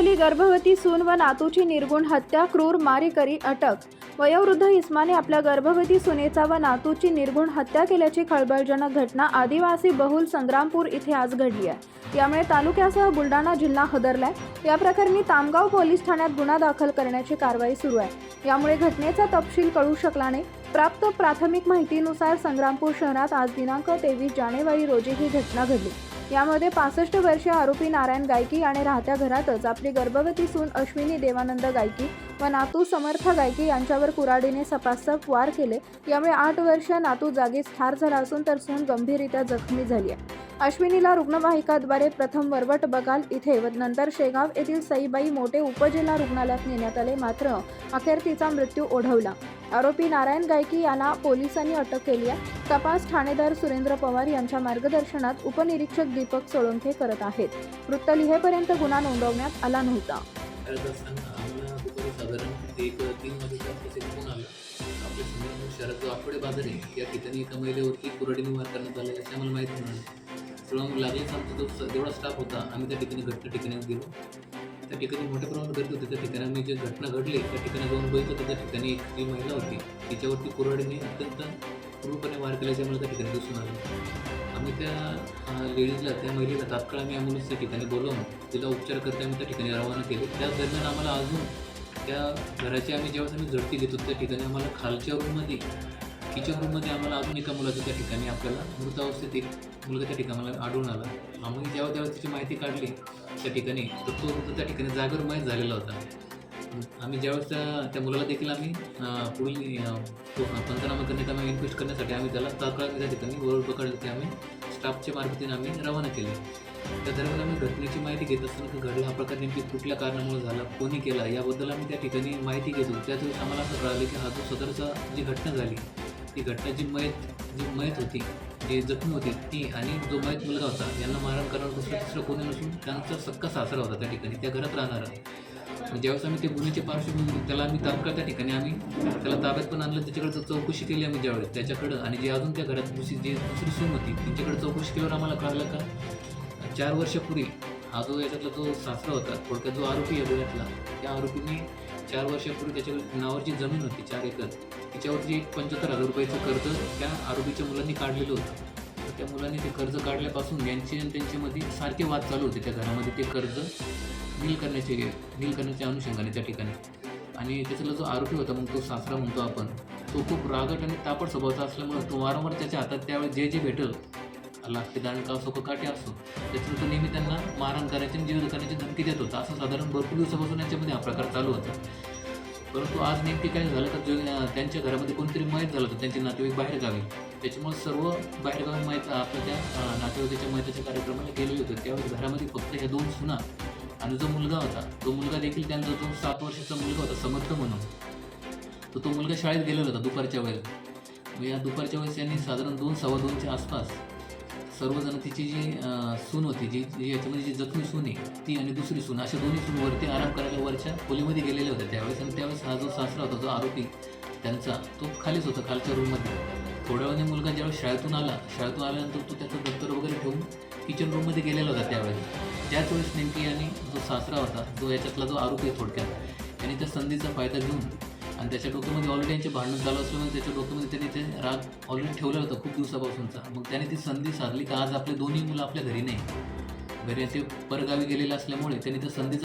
गर्भवती सून व नातूची निर्गुण हत्या क्रूर मारेकरी अटक. वयोवृद्ध इस्माने आपल्या गर्भवती सुनेचा व नातूची निर्गुण हत्या केल्याची खळबळजनक घटना आदिवासी बहुल संग्रामपूर इथे आज घडली आहे. यामुळे तालुक्यासह बुलढाणा जिल्हा हदरलाय. या प्रकरणी तामगाव पोलीस ठाण्यात गुन्हा दाखल करण्याची कारवाई सुरू आहे. यामुळे घटनेचा तपशील कळू शकला नाही. प्राप्त प्राथमिक माहितीनुसार संग्रामपूर शहरात आज दिनांक तेवीस जानेवारी रोजी ही घटना घडली. यामध्ये पासष्ट वर्षीय आरोपी नारायण गायकी आणि राहत्या घरातच आपली गर्भवती सून अश्विनी देवानंद गायकी व नातू समर्थ गायकी यांच्यावर कुराडीने सपासप वार केले. यामुळे आठ वर्ष नातू जागीच ठार झाला असून तर सून गंभीररित्या जखमी झाली आहे. अश्विनीला रुग्णवाहिकाद्वारे प्रथम वरवट बगाल इथे व नंतर शेगाव येथील सईबाई मोठे उपजिल्हा रुग्णालयात नेण्यात आले. मात्र अखेर तिचा मृत्यू ओढवला. आरोपी नारायण गायकी याला पोलिसांनी अटक केली आहे. तपास ठाणेदार सुरेंद्र पवार यांच्या मार्गदर्शनात उपनिरीक्षक दीपक सोळंके करत आहेत. वृत्त लिहेपर्यंत गुन्हा नोंदवण्यात आला नव्हता. शरद आठवडे या ठिकाणी एका महिलेवरती कुराडीने वार करण्यात आला याच्या मला माहिती मिळाली. तेव्हा मग आमचा जो जेवढा स्टाफ होता आम्ही त्या ठिकाणी घटना ठिकाणी गेलो. त्या ठिकाणी मोठ्या प्रमाणात गर्दी होती. त्या ठिकाणी आम्ही जे घटना घडली त्या ठिकाणी जाऊन बघितलं तर त्या ठिकाणी एक जी महिला होती. तिच्यावरती कुऱ्हाडीने अत्यंत क्रूरपणे वार केल्याच्यामुळे त्या ठिकाणी दिसून आलं. आम्ही त्या लेडीजला त्या महिलेला तात्काळ आम्ही ॲम्ब्युलन्सच्या ठिकाणी बोलवून तिला उपचार करता आम्ही त्या ठिकाणी रवाना केले. त्याच दरम्यान आम्हाला अजून त्या घराची आम्ही जेव्हा आम्ही झडती घेतो त्या ठिकाणी आम्हाला खालच्या रूममध्ये किचन रूममध्ये आम्हाला अजून एका मुलाचं त्या ठिकाणी आपल्याला मृतावस्थेत एक मुलगा त्या ठिकाणी आढळून आला. आम्ही जेव्हा त्यावेळेस त्याची माहिती काढली त्या ठिकाणी तर तो मृत त्या ठिकाणी जागर माहीत झालेला होता. आम्ही ज्यावेळेस त्या त्या मुलाला देखील आम्ही पुढील तो पंचनामा करण्यात आम्ही इन्क्वेस्ट करण्यासाठी आम्ही त्याला तात्काळ त्या ठिकाणी वरळ पकडण्यासाठी आम्ही स्टाफच्या मार्फतीने आम्ही रवाना केले. त्या दरम्यान आम्ही घटनेची माहिती घेत असताना की घडला हा प्रकार नेमकी कुठल्या कारणामुळे झाला कोणी केला याबद्दल आम्ही त्या ठिकाणी माहिती घेतो. त्याच वेळेस आम्हाला असं कळालं की हा जो सदरचा जी घटना झाली ती घटना जी मयत जी मयत होती जी जखमी होती ती आणि जो मयत मुलगा होता यांना मारण करणार दुसरं तिसरं कोणी नसून त्यांचा सक्का सासरा होता त्या ठिकाणी त्या घरात राहणारा. ज्यावेळेस आम्ही ते गुन्ह्याची पार्श्वभूमी त्याला आम्ही तात्काळ त्या ठिकाणी आम्ही त्याला ताब्यात पण आणलं त्याच्याकडे चौकशी केली आम्ही ज्यावेळेस त्याच्याकडं आणि जे अजून त्या घरात दुसरी जी दुसरी सून होती त्यांच्याकडे चौकशी केल्यावर आम्हाला कळलं का चार वर्षापूर्वी हा जो याच्यातला जो सासरा होता थोडक्यात जो आरोपी आहे गुन्ह्यातला त्या आरोपीने चार वर्षापूर्वी त्याच्या जी जमीन होती चार एकर तिच्यावरती एक पंच्याहत्तर हजार रुपयाचं कर्ज त्या आरोपीच्या मुलांनी काढलेलं होतं. तर त्या मुलांनी ते कर्ज काढल्यापासून यांचे आणि त्यांच्यामध्ये सारखे वाद चालू होते. त्या घरामध्ये ते कर्ज नील करण्याचे नील करण्याच्या अनुषंगाने त्या ठिकाणी. आणि त्याच्यातला जो आरोपी होता मग तो सासरा म्हणतो आपण तो खूप रागट आणि तापट स्वभावाचा असल्यामुळे तो वारंवार त्याच्या हातात त्यावेळेस जे जे भेटल लागते दांडका असो का काटे असो त्याच्यातून तो नेहमी त्यांना मारहाण करायची आणि जीव करण्याची धमकी देत होता. असं साधारण भरपूर दिवसापासून यांच्यामध्ये हा प्रकार चालू होता. परंतु आज नेमकी काय झालं तर त्यांच्या घरामध्ये कोणतरी मयत झालं होतं त्यांचे नातेवाईक बाहेर गावी. त्याच्यामुळे सर्व बाहेरगावी मयत आपल्या त्या नातेवाईकाच्या मयताच्या कार्यक्रमाला गेलेले होते. त्यावेळेस घरामध्ये फक्त ह्या दोन सुना आणि जो मुलगा होता तो मुलगा देखील त्यांचा जो सात वर्षाचा मुलगा होता समर्थ म्हणून तर तो मुलगा शाळेत गेलेला होता दुपारच्या वेळेस या दुपारच्या वेळेस यांनी साधारण दोन सव्वा दोनच्या आसपास सर्वजण तिची जी सून होती जी जी याच्यामध्ये जी जखमी सून आहे ती आणि दुसरी सून अशा दोन्ही सून वरती आराम करायला वरच्या खोलीमध्ये गेलेल्या होत्या त्यावेळेस. आणि त्यावेळेस हा जो सासरा होता जो आरोपी त्यांचा तो खालीच होता खालच्या रूममध्ये. थोड्या वेळाने मुलगा ज्यावेळेस शाळेतून आला शाळेतून आल्यानंतर तो त्याचं दप्तर वगैरे ठेवून किचन रूममध्ये गेलेला होता त्यावेळेस. त्याच वेळेस नेमकी आणि जो सासरा होता जो याच्यातला जो आरोपी थोडक्यात त्याने त्या संधीचा फायदा घेऊन आणि त्याच्या डोक्यामध्ये ऑलरेडी यांचे भांडण झालं असल्यामुळे त्याच्या डोक्यामध्ये त्यांनी ते राग ऑलरेडी ठेवला होता खूप दिवसापासूनचा. मग त्याने ती संधी साधली का? आज आपले दोन्ही मुलं आपल्या घरी नाही. घरी ते परगावी गेलेले असल्यामुळे त्यांनी त्या संधीचा